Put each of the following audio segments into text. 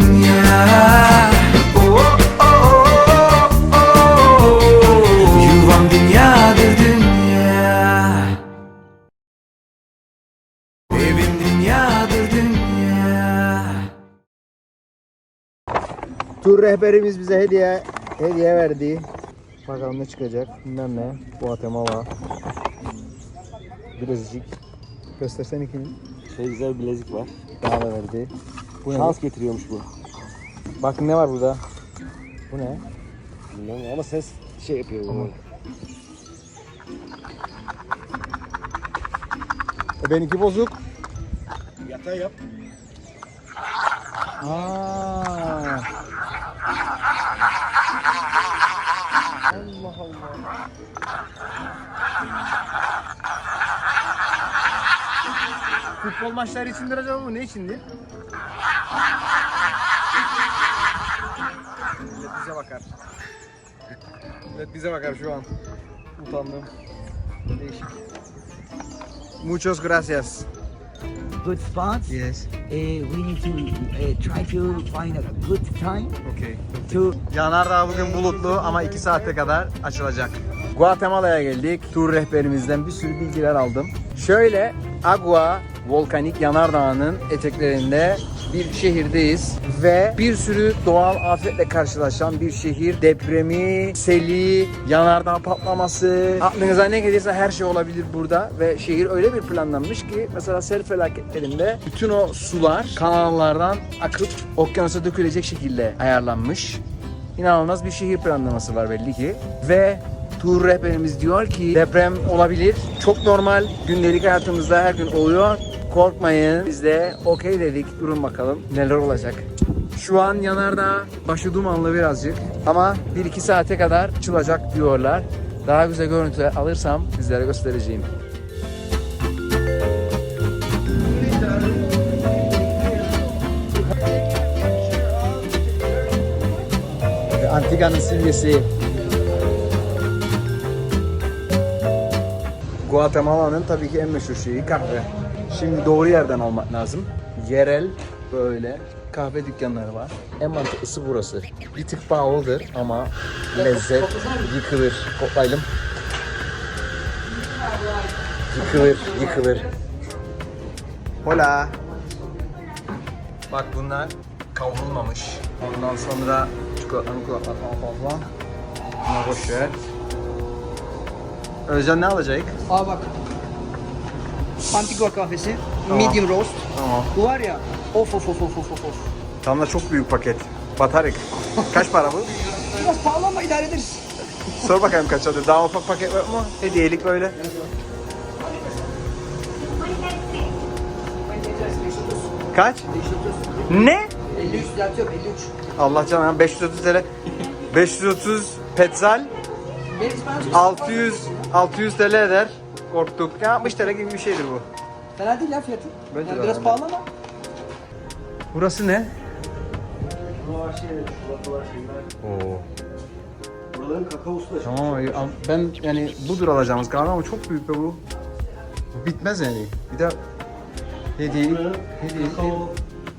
dünya Oh, oh, oh. Yuvam dünyadır dünya Evim dünyadır dünya Tur rehberimiz bize hediye hediye verdi. Bakalım ne çıkacak. Bilmem ne. Guatemala. Bilezik. Göstersene ikini. Şey güzel bir bilezik var. Daha da verdi. Bu ne? Şans getiriyormuş bu. Bakın ne var burada. Bu ne? Bilmiyorum ama ses şey yapıyor. bu. E benimki bozuk. Yatağa yap. Aa. Allah Allah. Futbol maçları içindir acaba bu ne içindir? Bize bakar. Millet bize bakar şu an. Utandım. Değişik. Muchos gracias. good spots. Yes. Uh, we need to uh, try to find a good time Okay. to Yanardağ bugün bulutlu ama 2 saate kadar açılacak. Guatemala'ya geldik. Tur rehberimizden bir sürü bilgiler aldım. Şöyle Agua volkanik yanardağının eteklerinde bir şehirdeyiz ve bir sürü doğal afetle karşılaşan bir şehir. Depremi, seli, yanardağ patlaması, aklınıza ne gelirse her şey olabilir burada ve şehir öyle bir planlanmış ki mesela sel felaketlerinde bütün o sular kanallardan akıp okyanusa dökülecek şekilde ayarlanmış. İnanılmaz bir şehir planlaması var belli ki ve tur rehberimiz diyor ki deprem olabilir. Çok normal. Gündelik hayatımızda her gün oluyor. Korkmayın. Biz de okey dedik. Durun bakalım neler olacak. Şu an yanardağ başı dumanlı birazcık ama 1-2 saate kadar açılacak diyorlar. Daha güzel görüntüler alırsam sizlere göstereceğim. Ve Antiga'nın simgesi Guatemala'nın tabii ki en meşhur şeyi kahve. Şimdi doğru yerden almak lazım. Yerel böyle kahve dükkanları var. En mantıklısı burası. Bir tık pahalıdır ama lezzet yıkılır. Koklayalım. Yıkılır, yıkılır. Hola. Bak bunlar kavrulmamış. Ondan sonra çikolatalı kulaklar falan falan. Buna boş ver. Özcan ne alacak? Aa bak. Antigua kahvesi. Tamam. Medium roast. Tamam. Bu var ya. Of of of of of of. Tam da çok büyük paket. Batarık. Kaç para bu? Biraz pahalı ama idare ederiz. Sor bakayım kaç alıyor. Daha ufak paket yok mu? Hediyelik böyle. Kaç? Ne? 53 düzeltiyorum 53. Allah canına 530 TL. 530 petzal Benim İspanyolca 600 600 TL eder. Korktuk. Ya 60 TL gibi bir şeydir bu. Fena değil ya fiyatı. Bence Yani de biraz pahalı ama. Burası ne? Buralar şey, çikolatalar şeyler. Oo. Buraların kakaosu da. Tamam abi, ben yani budur alacağımız kahve ama çok büyük be bu. Bu bitmez yani. Bir de hediyelik, Buranın hediyelik. kakao,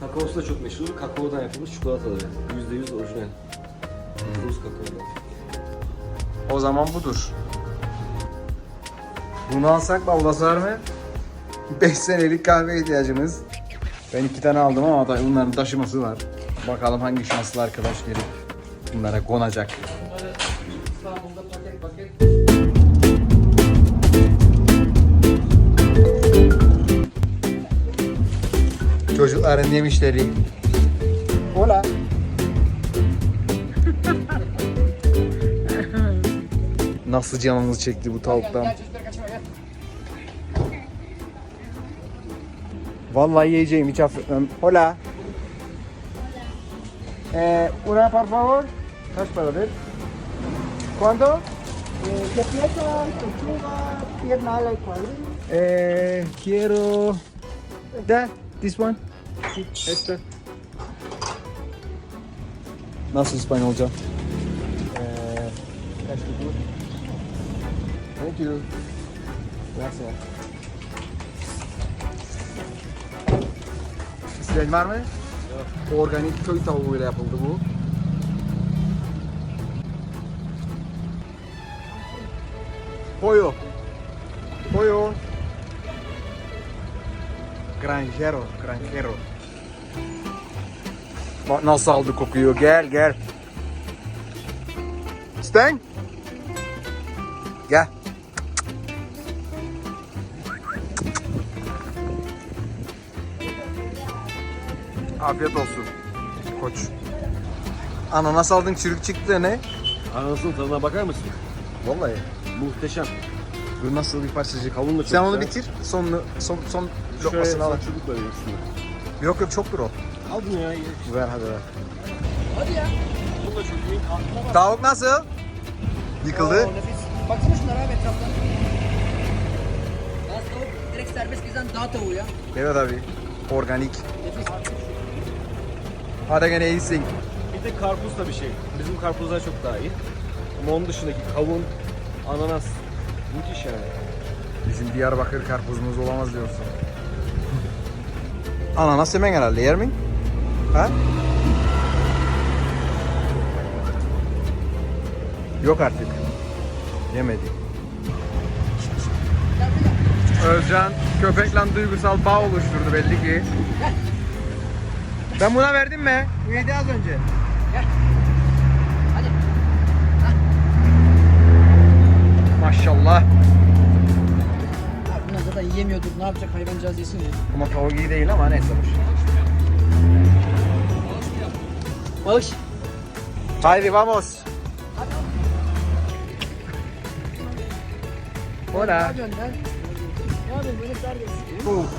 kakaosu da çok meşhur. Kakaodan yapılmış çikolataları. %100 orijinal. Rus kakaodan. O zaman budur. Bunu alsak bavula sığar mı? 5 senelik kahve ihtiyacımız. Ben iki tane aldım ama da bunların taşıması var. Bakalım hangi şanslı arkadaş gelip bunlara konacak. Çocukların yemişleri. Hola. Nasıl canımız çekti bu tavuktan. Vallahi yiyeceğim hiç affetmem. Hola. Eh, una por favor. Kaç paradır? ¿Cuánto? De pieza, pechuga, pierna ala y cuadril. Eh, quiero. Da, this one. Esta. Nasıl İspanyolca? Eh, kaç? Thank you. Gracias. İsteyen var mı? Organik köy tavuğuyla yapıldı bu. Pollo. Pollo. Granjero, granjero. Bak nasıl aldı kokuyor. Gel gel. Steng. Afiyet olsun. Koç. Ananas aldın çürük çıktı ne? Anasının tadına bakar mısın? Vallahi. Muhteşem. Bu nasıl bir parçacık? Kavun da çok Sen onu bitir. Sonunu, son, son lokmasını al. çocukla verirsin. Yok yok çoktur o. Al bunu ya. ye. Ver hadi ver. Hadi ya. Bunu da karnına bak. Tavuk nasıl? Yıkıldı. Oo, nefis. Baksana şunlara abi etrafta. Gaz tavuk direkt serbest gezen dağ tavuğu ya. Evet abi. Organik. Nefis. Gene iyisin. Bir de karpuz da bir şey. Bizim karpuzlar çok daha iyi. Ama onun dışındaki kavun, ananas. Müthiş yani. Bizim Diyarbakır karpuzumuz olamaz diyorsun. Ananas yemen herhalde yer mi? Ha? Yok artık. Yemedi. Özcan köpekle duygusal bağ oluşturdu belli ki. Ben buna verdim mi? Bu yedi az önce. Hadi. Maşallah. Abi bunlar zaten yiyemiyordur. Ne yapacak hayvancağız yesin ya. Ama tavuk iyi değil ama neyse boş. Bağış. Haydi vamos. Hola.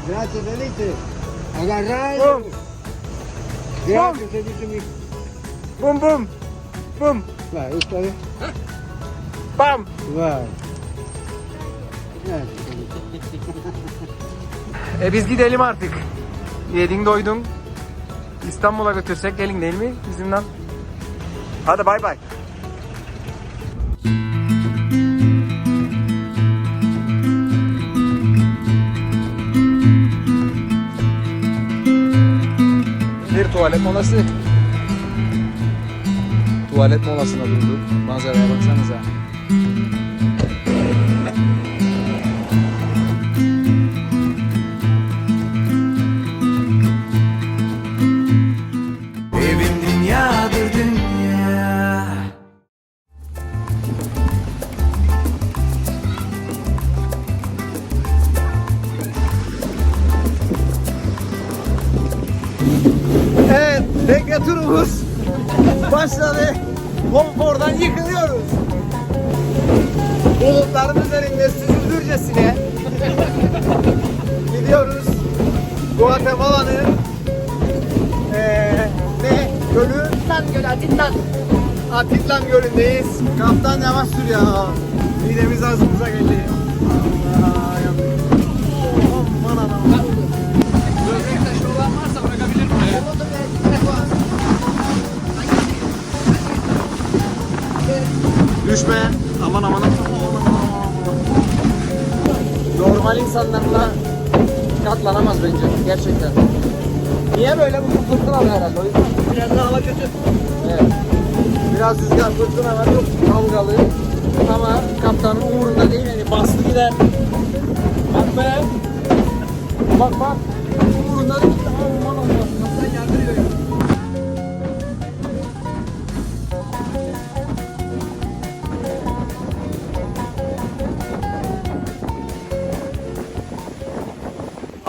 Gracias, Felice. Agarrar. Gracias, mi- Bum bum. Bum. Esta vez. Bam. Felice. E biz gidelim artık. Yedin doydun. İstanbul'a götürsek gelin değil mi bizimden? Hadi bay bay. Tuvalet molası. Tuvalet molasına durduk. Manzaraya baksanıza. Turumuz başladı. Konfordan yıkılıyoruz. Bulutların üzerinde süzüldürcesine gidiyoruz. Guatemala'nın eee ne gölü? Lan göl Atitlan. Atitlan Gölü'ndeyiz. Kaptan yavaş sür ya. Midemiz ağzımıza geldi. Ay, Düşme. Aman aman aman. Normal insanlarla katlanamaz bence gerçekten. Niye böyle bu fırtınalı herhalde o yüzden. Biraz daha hava kötü. Evet. Biraz rüzgar fırtına var çok dalgalı. Ama kaptanın umurunda değil yani bastı gider. Bak be. Bak bak. Umurunda değil.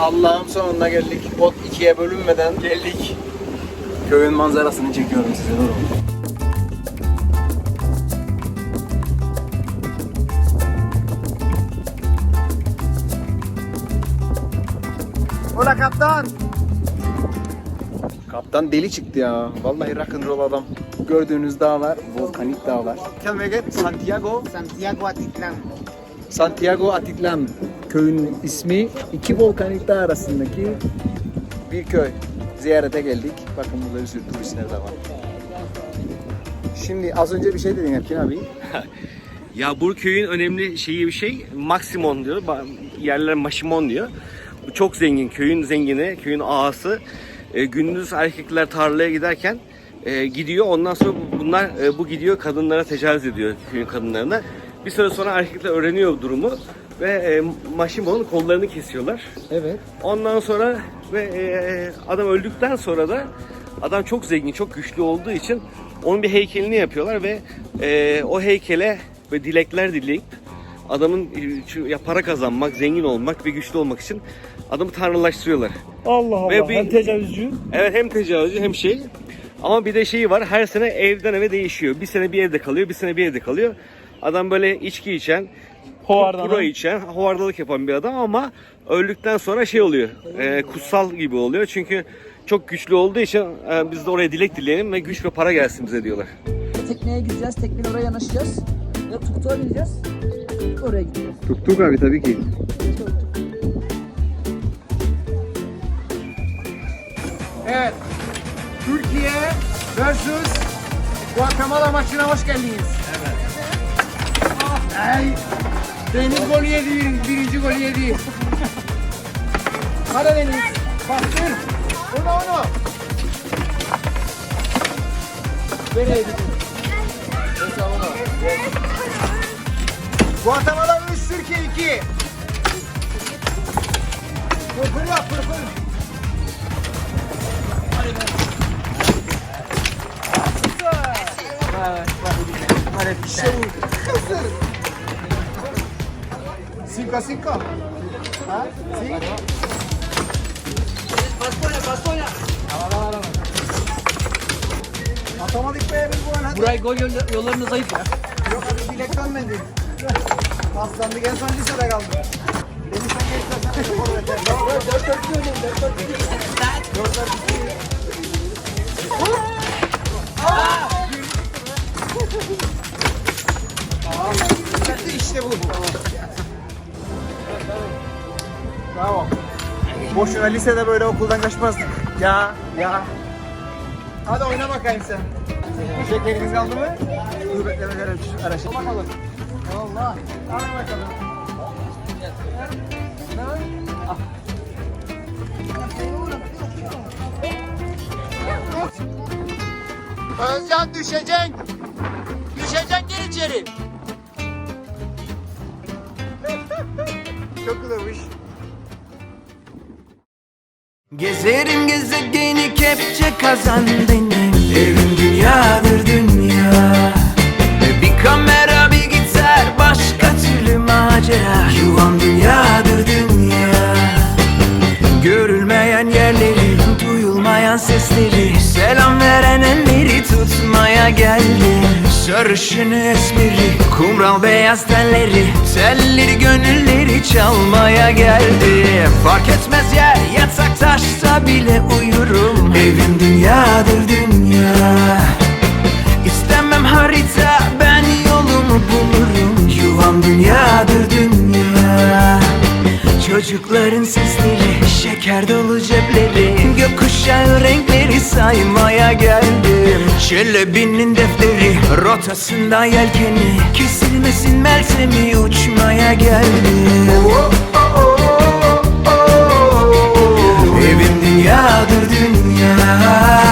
Allah'ım sonunda geldik. Bot ikiye bölünmeden geldik. Köyün manzarasını çekiyorum size durun. Hola kaptan. Kaptan deli çıktı ya. Vallahi rock'n'roll adam. Gördüğünüz dağlar volkanik dağlar. We get Santiago? Santiago Atitlán. Santiago Atitlan köyünün ismi iki volkanik dağ arasındaki bir köy. Ziyarete geldik. Bakın burada bir sürü turistler de var. Şimdi az önce bir şey dedin Erkin abi. Ya bu köyün önemli şeyi bir şey maksimon diyor. Yerler maşimon diyor. Bu çok zengin. Köyün zengini, köyün ağası. e, gündüz erkekler tarlaya giderken e, gidiyor. Ondan sonra bunlar e, bu gidiyor kadınlara tecavüz ediyor köyün kadınlarına. Bir süre sonra erkekler öğreniyor durumu ve e, Maşimo'nun kollarını kesiyorlar. Evet. Ondan sonra ve e, adam öldükten sonra da adam çok zengin, çok güçlü olduğu için onun bir heykelini yapıyorlar ve e, o heykele ve dilekler dileyip adamın e, ya para kazanmak, zengin olmak ve güçlü olmak için adamı tanrılaştırıyorlar. Allah Allah. Ve bir- Hem tecavüzcü. Evet hem tecavüzcü hem şey. Ama bir de şeyi var her sene evden eve değişiyor. Bir sene bir evde kalıyor, bir sene bir evde kalıyor. Adam böyle içki içen, Hovardanan. Kura içen, hovardalık yapan bir adam ama öldükten sonra şey oluyor. e, kutsal gibi oluyor. Çünkü çok güçlü olduğu için e, biz de oraya dilek dileyelim ve güç ve para gelsin bize diyorlar. Tekneye gideceğiz. Tekneyle oraya yanaşacağız. Ve tuktuğa bineceğiz. Oraya gideceğiz. Tuk tuk abi tabii ki. Evet. Türkiye versus Guatemala maçına hoş geldiniz. Evet. Ay. Deniz golü yedi, bir- birinci golü yedi. Hadi Deniz. Bastır. Onu onu. Nereye? Neyse onu. Guatemala 3, Türkiye 2. Fırfır yap fırfır. Cinco a cinco. ¿Ah? ¿Sí? Atamadık be bir gol hadi. Burayı gol yollarını zayıf ya. Yok hadi bilek dönmedi. Paslandık en son lisede kaldı. Beni sen geçsen sen de forvete. Dört dört dört diyordum. Dört dört iki. Dört dört iki. Tamam. Bitti işte bu. Bravo. Boşuna lisede böyle okuldan kaçmazdık. Ya ya. Hadi oyna bakayım sen. Şekeriniz kaldı mı? Dur bekleme göre araştır. Bakalım. Allah. Hadi bakalım. Özcan düşeceksin. Düşeceksin gir içeri. Çok güzelmiş. Gezerim gezegeni kepçe kazan benim Evim dünyadır dünya. Bir kamera bir gitar başka türlü macera. Yuvam dünyadır dünya. Görülmeyen yerleri, duyulmayan sesleri. Selam veren elleri tutmaya geldim Sarışını esmeri, kumral beyaz telleri Telleri gönülleri çalmaya geldim Fark etmez yer, yatak taşta bile uyurum. Evim dünyadır dünya. İstemem harita, ben yolumu bulurum. Yuvam dünyadır dünya. Çocukların sesleri, şeker dolu cepleri Gökkuşağı renkleri saymaya geldim Çelebinin defteri rotasında yelkeni Kesilmesin Meltem'i uçmaya geldim. Evim dünyadır dünya